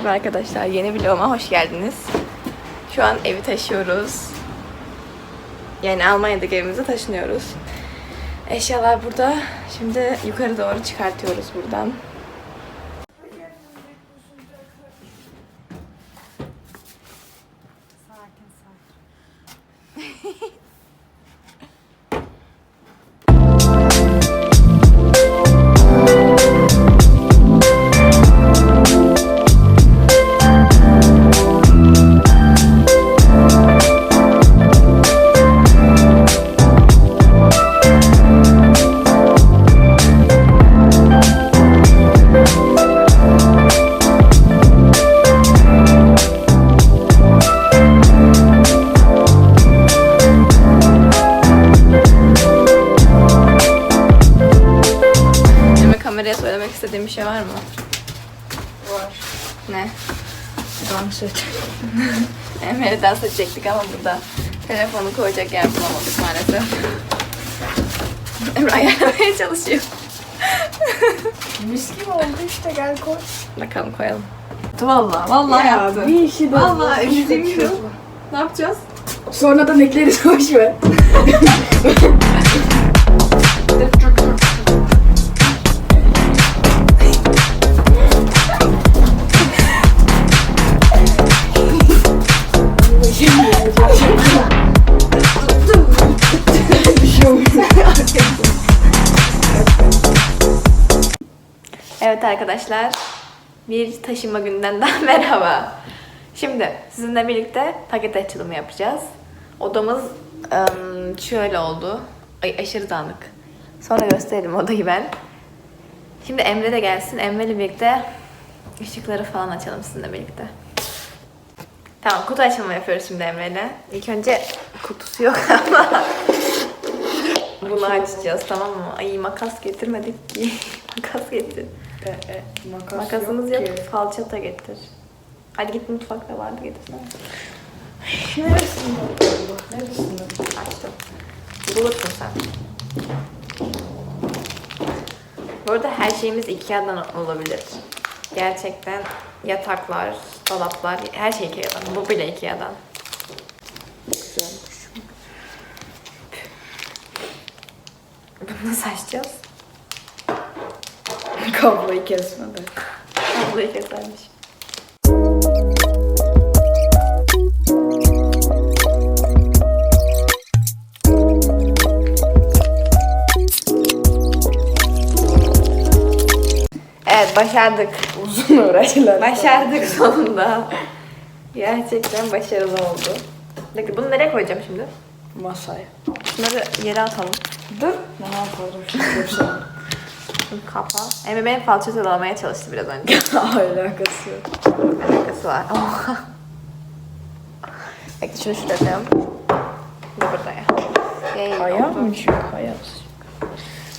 Merhaba arkadaşlar, yeni vloguma hoş geldiniz. Şu an evi taşıyoruz. Yani Almanya'daki evimize taşınıyoruz. Eşyalar burada. Şimdi yukarı doğru çıkartıyoruz buradan. Şimdi Dans et. Emre'yle dans edecektik ama burada telefonu koyacak yer bulamadık maalesef. Emre ayarlamaya çalışıyor. Mis gibi oldu işte gel koy. Bakalım koyalım. Vallahi, vallahi yaptı. bir işi de Vallahi şey de üzülüyorum. Ne yapacağız? Sonradan ekleriz boş ver. arkadaşlar, bir taşıma günden daha merhaba. Şimdi sizinle birlikte paket açılımı yapacağız. Odamız şöyle oldu. Ay aşırı dağınık. Sonra gösterelim odayı ben. Şimdi Emre de gelsin. Emre ile birlikte ışıkları falan açalım sizinle birlikte. Tamam kutu açılımı yapıyoruz şimdi Emre'yle. İlk önce kutusu yok ama bunu açacağız tamam mı? Ay makas getirmedik ki. makas getir. E, e, makas Makasımız yok yok. ki. Falçata getir. Hadi git mutfakta vardı getirsene. Neresinde acaba? Neresinde? Açtım. Bulursun sen. Bu arada her şeyimiz Ikea'dan olabilir. Gerçekten yataklar, dolaplar, her şey Ikea'dan. Bu bile Ikea'dan. Bunu nasıl açacağız? Kabloyu kesmeden. Kabloyu kesermiş. Evet başardık. Uzun uğraşlar. Başardık sonunda. Gerçekten başarılı oldu. Peki bunu nereye koyacağım şimdi? Masaya. Bunları yere atalım. Dur. Ne yapalım şimdi Şimdi kapa. Emre benim falçatalamaya çalıştı biraz önce. Alakası yok. Alakası var. Bekle şunu şuraya koyalım. Bu burada ya. Yay, oldu. mı çünkü? Ayağı.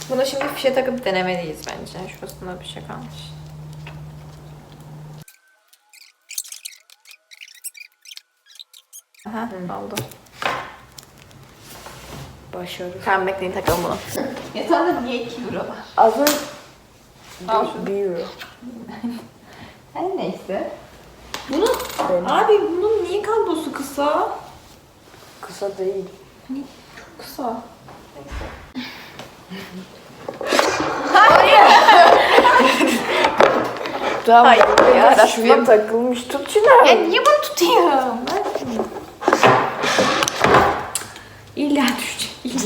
Bunu şimdi fişe takıp denemeliyiz bence. Şurasında bir şey kalmış. Aha oldu. Başarı. Tamam bekleyin takalım bunu. Yatağında niye 2 euro var? Az önce Al bir, şunu. bir euro. Her neyse. Bunun, Benim. abi bunun niye kablosu kısa? Kısa değil. Çok kısa. Tamam. Hayır ya, şuna takılmış. Tut şunu. Ya niye bunu tutuyorum? Ver şunu. İlla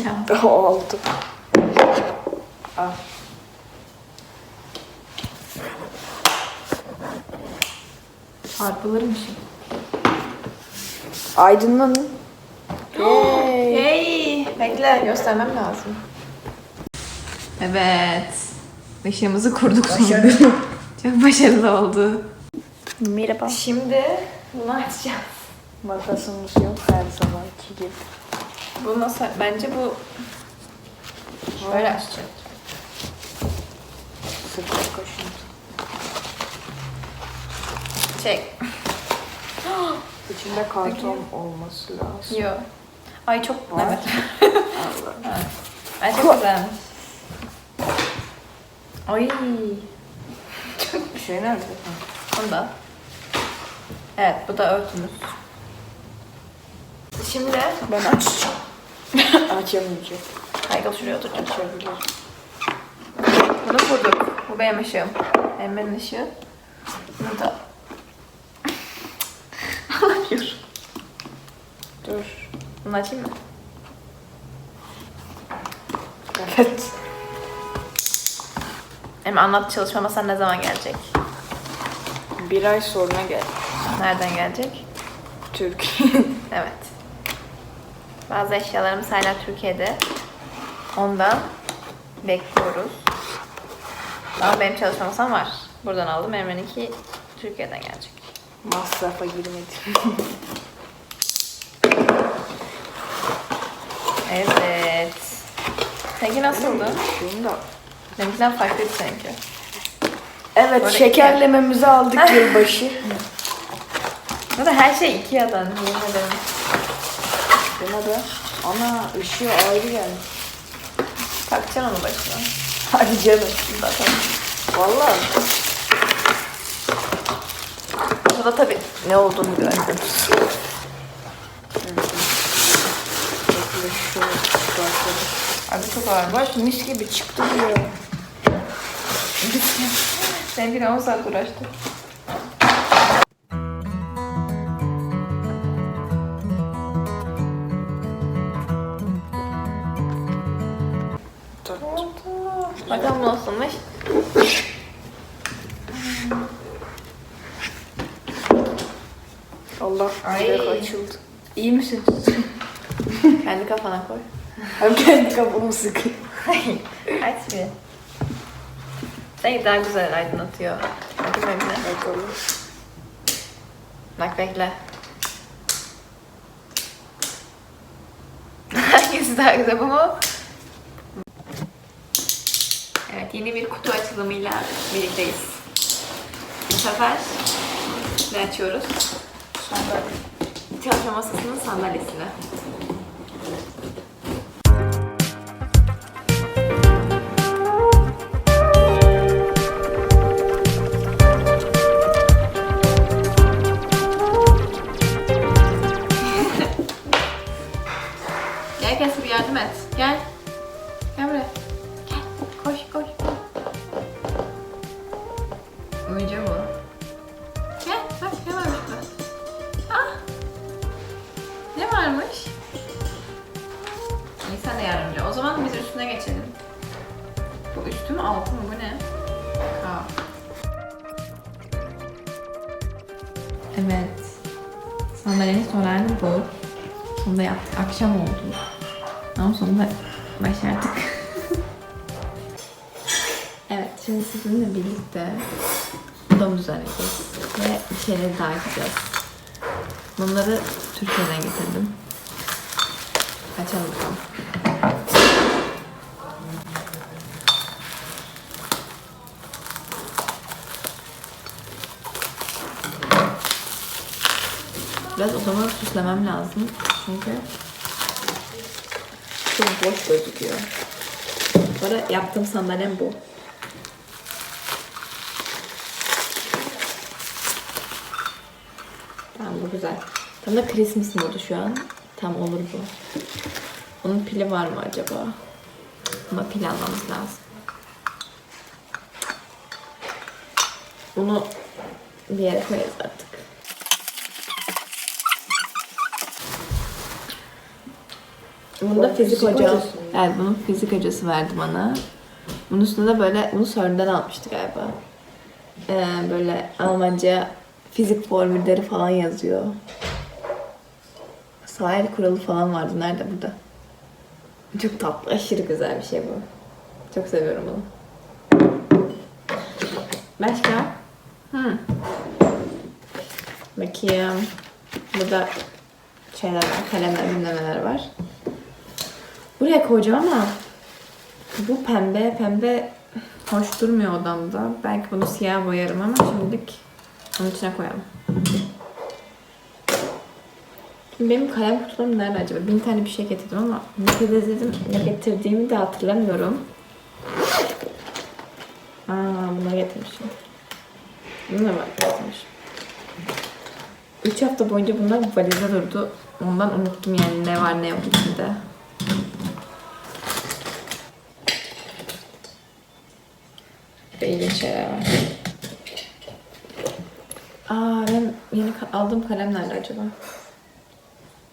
İlla. Oldu. Al. Çarpılırım şimdi. Aydınlanın. Yay. Hey, bekle göstermem lazım. Evet. Işığımızı kurduk sonunda. Çok başarılı oldu. Merhaba. Şimdi bunu açacağız. Makasımız yok her zamanki gibi. Bu nasıl? Bence bu şöyle açacağız. Sıkı kaşıntı. Çek. İçinde karton olması lazım. Yok. Ay çok Var. evet. Allah. Ay çok güzelmiş. Ay. Şey nerede? Onu da. Evet bu da örtümüz. Şimdi Ben açacağım. Açamayacağım. Aygıl şuraya oturacağım. Açabilirim. Bunu kurduk. Bu benim ışığım. Emre'nin ışığı. Bunu da... Alamıyorum. Dur. Bunu açayım mı? Evet. Emre anlat çalışma masan ne zaman gelecek? Bir ay sonra gel. Nereden gelecek? Türkiye. Evet. Bazı eşyalarımız hala Türkiye'de. Ondan bekliyoruz. Ama benim çalışma masam var. Buradan aldım. Emre'ninki Türkiye'den gelecek. Masrafa girmedim. Evet. Seninki nasıldı? Şunu da. Benimkinden farklıydı seninki. Evet Böyle şekerlememizi aldık yılbaşı. Burada her şey Ikea'dan. Yemin ederim. Buna da ana ışığı ayrı gelmiş. Takacaksın onu başına. Hadi canım. Bakalım. Vallahi. Burada tabii ne olduğunu çıkartalım. Abi çok ağır. Baş mis gibi çıktı diyor. Benimkine 10 saat uğraştım. Allah Ay. direkt açıldı. İyi misin? Kendi kafana koy. Hem kendi kafamı sıkıyor. Aç bir. Sanki daha güzel aydınlatıyor. Bakayım Emine. Bakalım. Bak bekle. Hangisi daha güzel bu mu? Evet yeni bir kutu açılımıyla birlikteyiz. Bu sefer ne açıyoruz? Çalışma masasının sandalyesini. İyi sen de yardımcı. O zaman biz üstüne geçelim. Bu üstü mü altı mı? Bu ne? Ha. Evet. Sandalyenin hali bu. Sonunda yaptık. Akşam oldu. Ama sonunda başardık. evet, şimdi sizinle birlikte odamı düzenleyeceğiz. Ve şeyleri daha yapacağız. Bunları Türkiye'den getirdim. Açalım bakalım. Biraz odamı süslemem lazım. Çünkü çok boş gözüküyor. Arada yaptığım sandalyem bu. Tamam bu güzel. Tam da Christmas modu şu an. Tam olur bu. Bunun pili var mı acaba? Ama pil almamız lazım. Bunu bir yere koyarız artık. Bunu da fizik fizik hoca. hocası? Evet bunun fizik hocası verdi bana. Bunun üstünde de böyle, bunu CERN'den almıştı galiba. Ee, böyle Almanca fizik formülleri falan yazıyor. Sahil kuralı falan vardı. Nerede burada? Çok tatlı, aşırı güzel bir şey bu. Çok seviyorum bunu. Başka? Hmm. Bakayım. Burada şeyler var, kalemler, bilmem neler var. Buraya koyacağım ama bu pembe, pembe hoş durmuyor odamda. Belki bunu siyah boyarım ama şimdilik onun içine koyalım. Benim kalem kutularım nerede acaba? Bin tane bir şey getirdim ama ne getirdim, ne getirdiğimi de hatırlamıyorum. Aa, bunları getirmişim. Da bak getirmişim. 3 hafta boyunca bunlar valize durdu. Ondan unuttum yani ne var ne yok içinde. Ve ilginç şeyler var. Aa ben yeni aldığım kalem nerede acaba?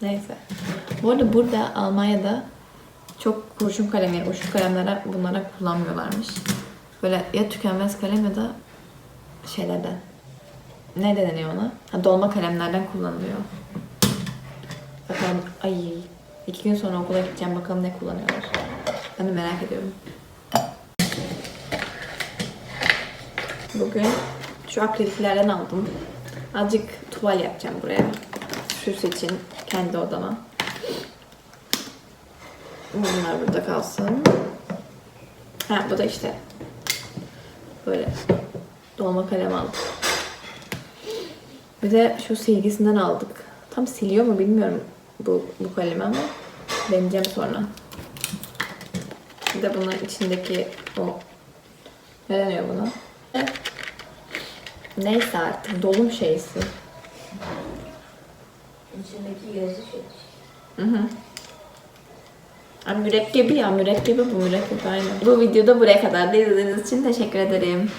Neyse. Bu arada burada Almanya'da çok kurşun kalem yani uçlu kalemlerden bunlara kullanmıyorlarmış. Böyle ya tükenmez kalem ya da şeylerden. Ne deniyor ona? Ha, dolma kalemlerden kullanılıyor. Bakalım ay iki gün sonra okula gideceğim bakalım ne kullanıyorlar. Ben de merak ediyorum. Bugün şu akriliklerden aldım. Azıcık tuval yapacağım buraya. Süs için kendi odama. Bunlar burada kalsın. Ha bu da işte böyle dolma kalem aldım. Bir de şu silgisinden aldık. Tam siliyor mu bilmiyorum bu, bu kalemi ama deneyeceğim sonra. Bir de bunun içindeki o ne deniyor buna? Neyse artık dolum şeysi. İçindeki yazı şey. Hı hı. Ha, mürekkebi ya mürekkebi bu mürekkebi aynen. Bu videoda buraya kadar da izlediğiniz için teşekkür ederim.